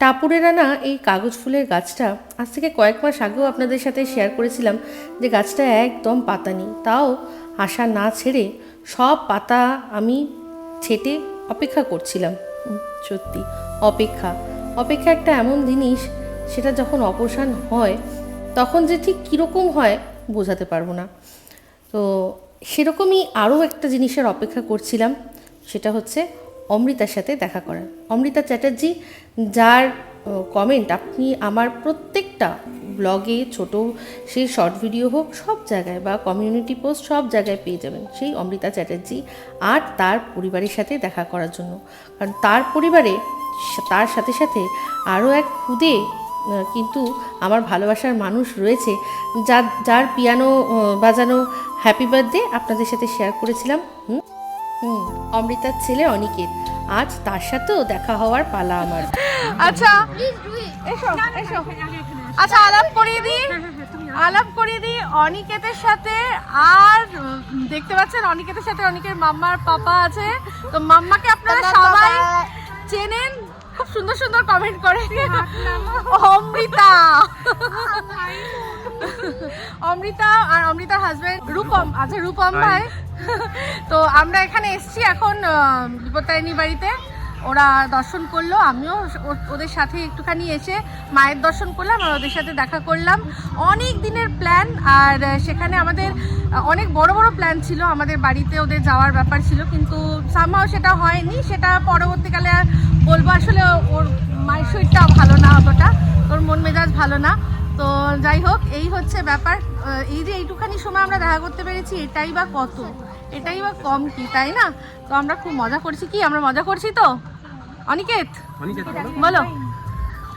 টাপুরের আনা এই কাগজ ফুলের গাছটা আজ থেকে কয়েক মাস আগেও আপনাদের সাথে শেয়ার করেছিলাম যে গাছটা একদম পাতা নেই। তাও আশা না ছেড়ে সব পাতা আমি ছেটে অপেক্ষা করছিলাম। সত্যি, অপেক্ষা। অপেক্ষা একটা এমন জিনিস, সেটা যখন অবসান হয়, তখন যে ঠিক কীরকম হয় বোঝাতে পারব না। তো সেরকমই আরও একটা জিনিসের অপেক্ষা করছিলাম, সেটা হচ্ছে অমৃতার সাথে দেখা করার অমৃতা চ্যাটার্জি, যার কমেন্ট আপনি আমার প্রত্যেকটা ব্লগে ছোট সেই শর্ট ভিডিও হোক, সব জায়গায় বা কমিউনিটি পোস্ট সব জায়গায় পেয়ে যাবেন সেই অমৃতা চ্যাটার্জি আর তার পরিবারের সাথে দেখা করার জন্য। কারণ তার পরিবারে তার সাথে সাথে আরও এক খুদে কিন্তু আমার ভালোবাসার মানুষ রয়েছে, যার যার পিয়ানো বাজানো হ্যাপি বার্থডে আপনাদের সাথে শেয়ার করেছিলাম। হুম? অমৃতার ছেলে অনিকেত। আজ তার সাথেও দেখা হওয়ার পালা আমার। আচ্ছা এসো এসো। আচ্ছা আলাপ করিয়ে দিই। আলাপ করিয়ে দিই অনিকেতের সাথে। আর দেখতে পাচ্ছেন অনিকেতের সাথে অনিকের মাম্মার পাপা আছে। তো মাম্মাকে আপনারা সবাই চেনেন। খুব সুন্দর সুন্দর কমেন্ট করে। অমৃতা। অমৃতা আর অমৃতার হাজবেন্ড রূপম। আচ্ছা রূপম ভাই। তো আমরা এখানে এসেছি এখন বিপত্তারিণী বাড়িতে। ওরা দর্শন করল, আমিও ওদের সাথে একটুখানি এসে মায়ের দর্শন করলাম আর ওদের সাথে দেখা করলাম। অনেক দিনের প্ল্যান আর সেখানে আমাদের অনেক বড় বড় প্ল্যান ছিল, আমাদের বাড়িতে ওদের যাওয়ার ব্যাপার ছিল, কিন্তু সামহাও সেটা হয়নি। সেটা পরবর্তীকালে আর বলব, আসলে ওর মায়ের শরীরটা ভালো না অতটা, ওর মন মেজাজ ভালো না। তো যাই হোক, এই হচ্ছে ব্যাপার। এই যে এইটুখানি সময় আমরা দেখা করতে পেরেছি, এটাই বা কত? এটাই বা কম কি তাই না? তো আমরা খুব মজা করছি কি? আমরা মজা করছি তো? অনিকেত বলো।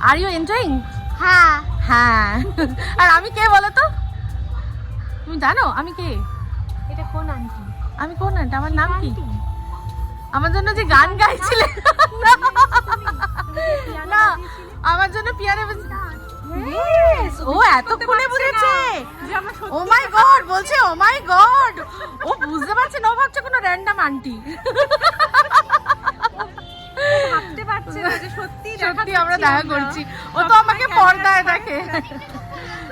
আর ইউ এনজয়িং হ্যাঁ। হ্যাঁ। আর আমি কে বলো তো? তুমি জানো আমি কে? এটা কোন আন্টি আমি কোন আন্টি আমার নাম কি? আমার জন্য যে গান গাইছিলে। না আমার জন্য পিয়ানো Yes, ও এতক্ষণে বুঝেছে। ও মাই গড বলছে ও মাই গড ও বুঝতে পারছে না ও ভাবছে কোনো র্যান্ডম আন্টি ভাবতে পারছে না যে সত্যি সত্যি আমরা দেখা করছি। ও তো আমাকে পর্দায় দেখে।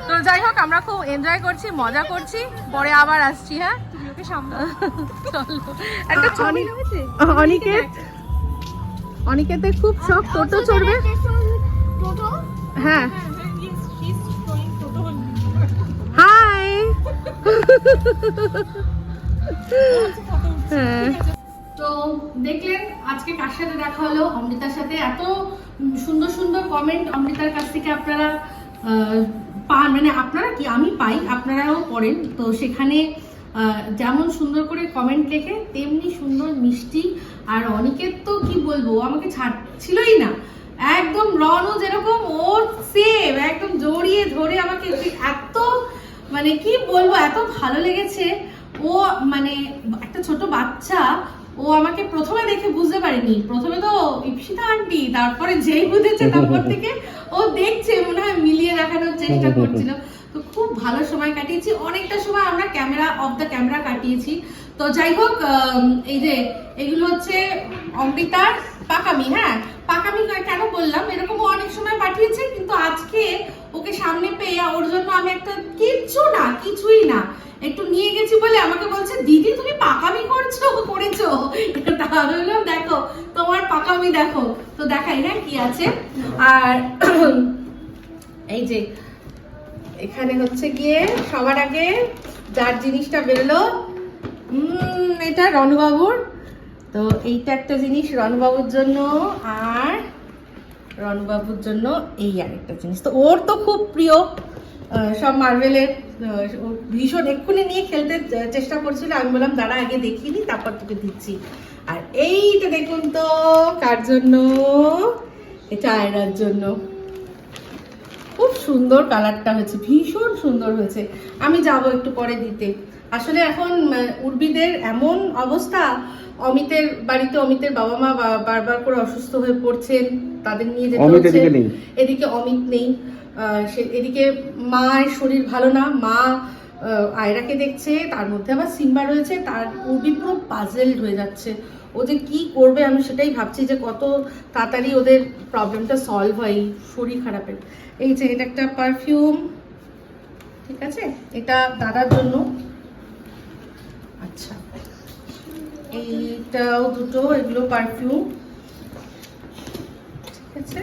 তো যাই হোক আমরা খুব এনজয় করছি মজা করছি পরে আবার আসছি হ্যাঁ? চলো। একটা ছবি অনিকেত অনিকেতের খুব শখ টোটো চড়বে? হ্যাঁ। তো দেখলেন, আজকে কার সাথে দেখা হলো? অমৃতার সাথে। এত সুন্দর সুন্দর কমেন্ট অমৃতার কাছ থেকে আপনারা পান। মানে আপনারা কি আমি পাই? আপনারাও পড়েন তো সেখানে যেমন সুন্দর করে কমেন্ট লেখে, তেমনি সুন্দর মিষ্টি। আর অনেকের তো কি বলব? আমাকে ছাড়ছিলই না। একদম রনও যেরকম ওর সেম একদম জড়িয়ে ধরে আমাকে এত মানে কি বলব এত ভালো লেগেছে। ও মানে একটা ছোট বাচ্চা ও আমাকে প্রথমে দেখে বুঝতে পারেনি। প্রথমে তো ইপসিতা আন্টি তারপরে যেই বুঝেছে তারপর থেকে ও দেখছে মনে হয় মিলিয়ে দেখানোর চেষ্টা করছিল। তো খুব ভালো সময় কাটিয়েছি। অনেকটা সময় আমরা ক্যামেরা অফ দ্য ক্যামেরা কাটিয়েছি। তো যাই হোক এই যে এগুলো হচ্ছে অমৃতার পাকামি হ্যাঁ? পাকামি কেন বললাম? এরকম অনেক সময় পাঠিয়েছে কিন্তু আজকে ওকে সামনে পেয়ে ওর জন্য আমি একটা কিচ্ছু না, কিছুই না। একটু নিয়ে গেছি বলে আমাকে বলছে, দিদি, তুমি পাকামি করছ, করেছ। তা আমি বললাম, দেখো, তোমার পাকামি দেখো। তো দেখাই না কি আছে। আর এই যে, এখানে হচ্ছে গিয়ে সবার আগে যার জিনিসটা বেরোলো এটা রণবাবুর। তো এইটা একটা জিনিস রণবাবুর জন্য। আর রণবাবুর জন্য এই আরেকটা জিনিস। তো ওর তো খুব প্রিয় সব মার্বেলের ভীষণ এক্ষুনি নিয়ে খেলতে চেষ্টা করছিল। আমি বললাম, দাঁড়া, আগে দেখিনি তারপর তোকে দিচ্ছি। আর এইটা দেখুন তো, কার জন্য? এটা আয়রার জন্য। খুব সুন্দর কালারটা হয়েছে, ভীষণ সুন্দর হয়েছে। আমি যাব একটু পরে দিতে। আসলে এখন উর্বিদের এমন অবস্থা অমিতের বাড়িতে অমিতের বাবা মা বারবার করে অসুস্থ হয়ে পড়ছেন তাদের নিয়ে যেতে হচ্ছে। এদিকে অমিত নেই। এদিকে মায়ের শরীর ভালো না মা আয়রাকে দেখছে তার মধ্যে আবার সিম্বা রয়েছে তার উর্বি পুরো পাজেলড হয়ে যাচ্ছে। ও যে কি করবে আমি সেটাই ভাবছি যে কত তাড়াতাড়ি ওদের প্রবলেমটা সলভ হয় শরীর খারাপের। এই যে এটা একটা পারফিউম ঠিক আছে? এটা দাদার জন্য। আচ্ছা। এইটাও দুটো এগুলো পারফিউম ঠিক আছে?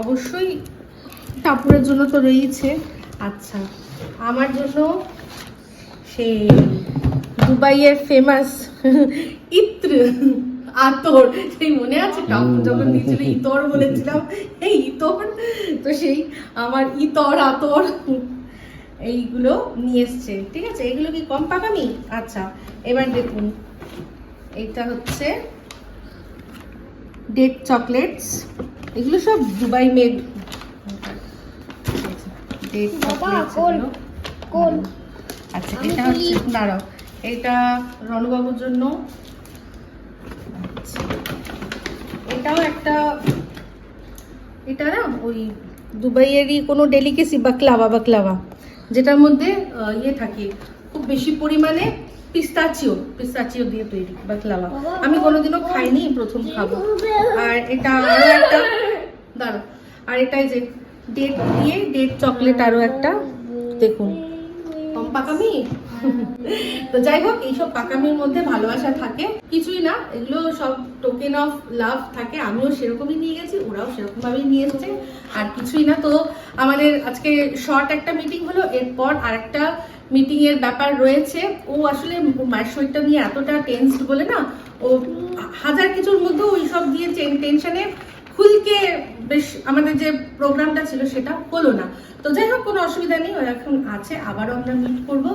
অবশ্যই কাপড়ের জন্য তো রয়েছে আচ্ছা আমার জন্য সেই দুবাইয়ের ফেমাস ইত্র আতর সেই মনে আছে? যখন নিয়েছিল ইতর বলেছিলাম এই ইতর তো সেই আমার ইতর আতর। এইগুলো নিয়ে এসছে ঠিক আছে? এগুলো কি কম পাকামি? আচ্ছা এবার দেখুন। এটা হচ্ছে ডেট চকলেটস। এগুলো সব দুবাই মেড। Date chocolates? আচ্ছা এটা হচ্ছে দাঁড়াও এটা রণবাবুর জন্য। আচ্ছা, এটাও একটা এটা না ওই দুবাইয়েরই কোনো ডেলিকেসি বাকলাভা বাকলাভা যেটার মধ্যে ইয়ে থাকে। খুব বেশি পরিমাণে পিস্তাচিও পিস্তাচিও দিয়ে তৈরি বাকলাভা আমি কোনোদিনও খাইনি, প্রথম খাব। আর এটা আরও একটা দাঁড়া আর এটাই যে ডেট দিয়ে ডেট চকলেট আরও একটা, দেখুন। কম পাকামি? তো যাই হোক এইসব পাকামির মধ্যে ভালোবাসা থাকে। কিছুই না, এগুলো সব টোকেন অফ লাভ থাকে। আমিও সেরকমই নিয়ে গেছি, ওরাও সেরকম ভাবেই নিয়ে এসেছে। আর কিছুই না, তো আমাদের আজকে শর্ট একটা মিটিং হলো, এরপর আরেকটা মিটিং এর ব্যাপার রয়েছে। ও আসলে মায়ের শরীরটা নিয়ে এতটা টেন্সড বলে না, ও হাজার কিছুর মধ্যে ওই সব দিয়ে টেনশনে বেশ আমাদের যে প্রোগ্রামটা ছিল সেটা হলো না। তো যাই হোক, কোনো অসুবিধা নেই, ও এখন আছে, আবারও আমরা মিট করব।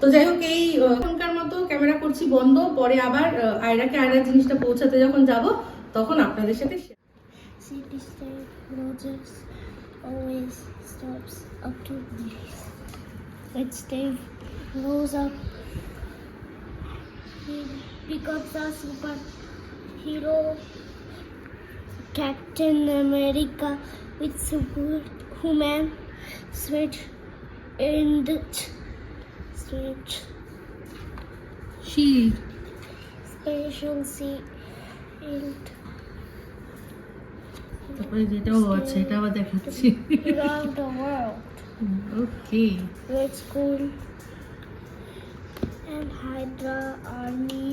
তো যাই হোক, এই এখনকার মতো ক্যামেরা করছি বন্ধ, পরে আবার আয়রাকে আয়রা জিনিসটা পৌঁছাতে যখন যাব, তখন আপনাদের সাথে always up to this. When he becomes a superhero Captain America with superhuman switch and switch shield special shield তারপরে যেটাও আছে এটা আবার দেখাচ্ছি around the world. Okay Red School and Hydra Army.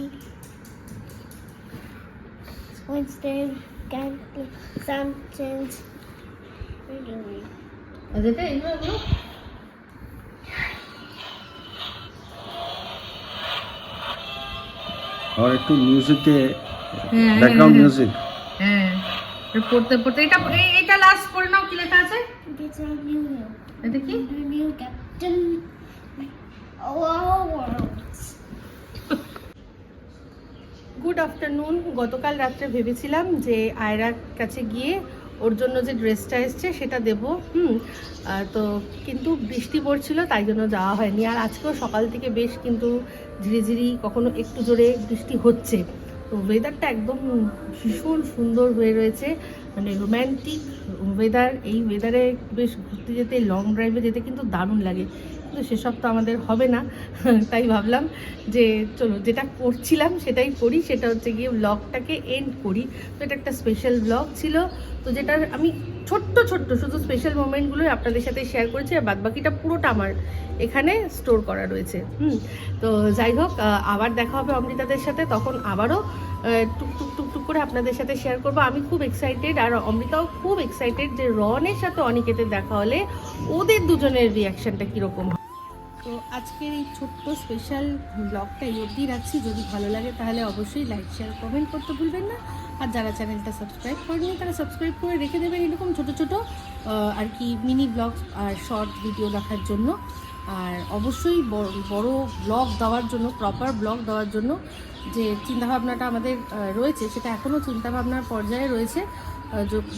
Wednesday Can sometimes. আর যেটা এগুলো এগুলো আর একটু মিউজিকে হ্যাঁ, ব্যাকগ্রাউন্ড হ্যাঁ, মিউজিক হ্যাঁ পড়তে পড়তে। এটা এই- এটা লাস্ট পড়ে নাও কি লেখা আছে? এটা কি? New captain. Of our worlds. Good afternoon গতকাল রাত্রে ভেবেছিলাম যে আয়রার কাছে গিয়ে ওর জন্য যে ড্রেসটা এসছে সেটা দেব। হুম তো কিন্তু বৃষ্টি পড়ছিল, তাই জন্য যাওয়া হয়নি। আর আজকেও সকাল থেকে বেশ কিন্তু ঝিরিঝিরি, কখনো একটু জোরে বৃষ্টি হচ্ছে। তো ওয়েদারটা একদম ভীষণ সুন্দর হয়ে রয়েছে। মানে রোম্যান্টিক ওয়েদার এই ওয়েদারে বেশ ঘুরতে যেতে লং ড্রাইভে যেতে কিন্তু দারুণ লাগে। কিন্তু সেসব তো আমাদের হবে না। তাই ভাবলাম যে চলো যেটা করছিলাম সেটাই করি, সেটা হচ্ছে গিয়ে ব্লগটাকে এন্ড করি। তো এটা একটা স্পেশাল ব্লগ ছিল। তো যেটার আমি ছোট্ট ছোট্ট শুধু স্পেশাল মোমেন্টগুলোই আপনাদের সাথে শেয়ার করেছি আর বাদবাকিটা পুরোটা আমার এখানে স্টোর করা রয়েছে। হুম, তো যাই হোক আবার দেখা হবে অমৃতাদের সাথে। তখন আবারও টুকটুক টুক টুক টুক টুক করে আপনাদের সাথে শেয়ার করব। আমি খুব এক্সাইটেড আর অমৃতাও খুব এক্সাইটেড যে রনের সাথে অনিকেতের দেখা হলে ওদের দুজনের রিয়াকশনটা কীরকম তো আজকের এই ছোট্ট স্পেশাল ব্লগটা এই অবধি রাখছি। যদি ভালো লাগে তাহলে অবশ্যই লাইক শেয়ার কমেন্ট করতে ভুলবেন না। আর যারা চ্যানেলটা সাবস্ক্রাইব করেনি তারা সাবস্ক্রাইব করে রেখে দেবেন এরকম ছোট ছোট আর কি মিনি ব্লগ আর শর্ট ভিডিও দেখার জন্য। আর অবশ্যই বড় বড় ব্লগ দেওয়ার জন্য প্রপার ব্লগ দেওয়ার জন্য যে চিন্তাভাবনাটা আমাদের রয়েছে, সেটা এখনও চিন্তাভাবনার পর্যায়ে রয়েছে।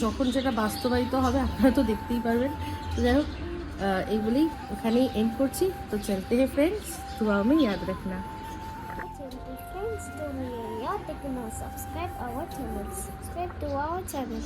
যখন সেটা বাস্তবায়িত হবে, আপনারা তো দেখতেই পারবেন। তো যাই হোক এইগুলি ওখানেই এন্ড করছি তো চলতে হে ফ্রেন্ডস তো আমি ইয়াদ রাখনা friends do me subscribe our channel. Subscribe to our channel.